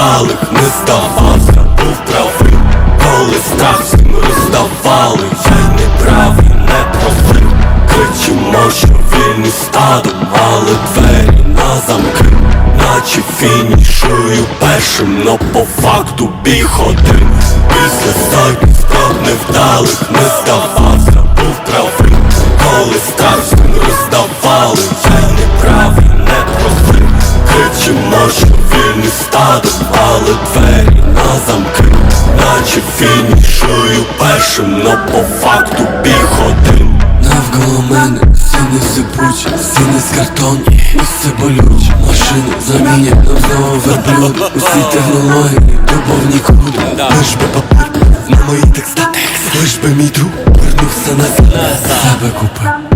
вдалих не здавався, був правий, коли страх всім роздавали, я й не правий, не просив. Кричимо, що вільні стадом, але двері на замки. Наче фінішую першим, но по факту біг один. Після сотні спроб невдалих не здавався, був правий Коли страх двері на Наче фінішую першим, но по факту біг один. Навколо мене стіни сипучі, стіни з картону, місце болюче Машини замінять нам знову верблюд. Усі технології, любовні круги. Лиш би папір на мої текста Лиш би мій друг вернувся назад. Себе купив